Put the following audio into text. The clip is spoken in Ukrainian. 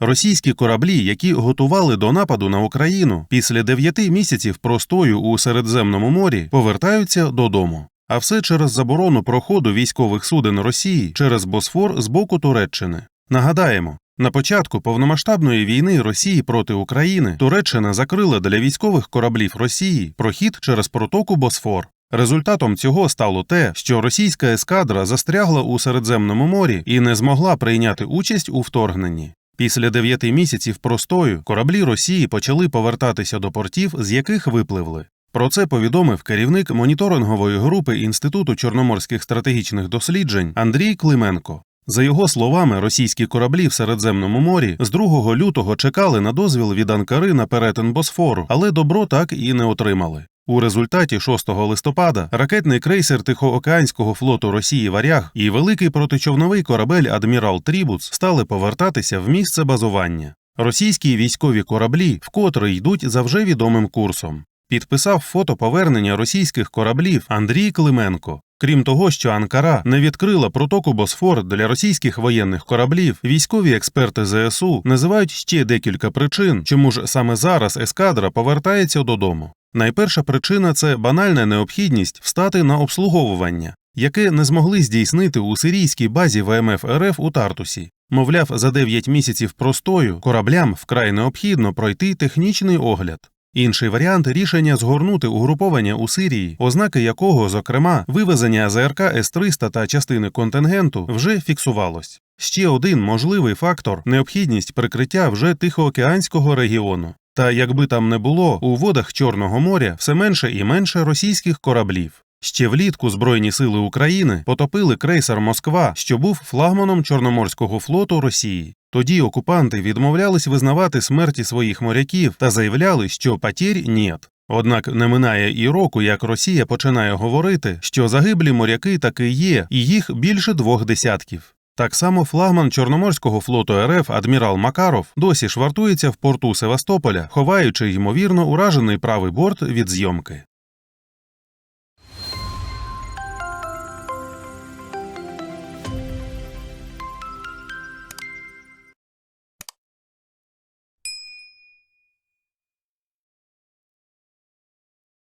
Російські кораблі, які готували до нападу на Україну, після дев'яти місяців простою у Середземному морі повертаються додому. А все через заборону проходу військових суден Росії через Босфор з боку Туреччини. Нагадаємо, на початку повномасштабної війни Росії проти України Туреччина закрила для військових кораблів Росії прохід через протоку Босфор. Результатом цього стало те, що російська ескадра застрягла у Середземному морі і не змогла прийняти участь у вторгненні. Після дев'яти місяців простою кораблі Росії почали повертатися до портів, з яких випливли. Про це повідомив керівник моніторингової групи Інституту чорноморських стратегічних досліджень Андрій Клименко. За його словами, російські кораблі в Середземному морі з 2 лютого чекали на дозвіл від Анкари на перетин Босфору, але добро так і не отримали. У результаті 6 листопада ракетний крейсер Тихоокеанського флоту Росії Варяг і великий протичовновий корабель Адмірал Трібуц стали повертатися в місце базування. Російські військові кораблі вкотре йдуть за вже відомим курсом. Підписав фото повернення російських кораблів Андрій Клименко. Крім того, що Анкара не відкрила протоку Босфор для російських воєнних кораблів, військові експерти ЗСУ називають ще декілька причин, чому ж саме зараз ескадра повертається додому. Найперша причина це банальна необхідність встати на обслуговування, яке не змогли здійснити у сирійській базі ВМФ РФ у Тартусі. Мовляв, за 9 місяців простою кораблям вкрай необхідно пройти технічний огляд. Інший варіант рішення згорнути угруповання у Сирії, ознаки якого, зокрема, вивезення ЗРК С-300 та частини контингенту вже фіксувалось. Ще один можливий фактор необхідність прикриття вже Тихоокеанського регіону. Та якби там не було, у водах Чорного моря все менше і менше російських кораблів. Ще влітку Збройні сили України потопили крейсер Москва, що був флагманом Чорноморського флоту Росії. Тоді окупанти відмовлялись визнавати смерті своїх моряків та заявляли, що потерь нет. Однак не минає і року, як Росія починає говорити, що загиблі моряки таки є, і їх більше двох десятків. Так само флагман Чорноморського флоту РФ адмірал Макаров досі швартується в порту Севастополя, ховаючи ймовірно уражений правий борт від зйомки.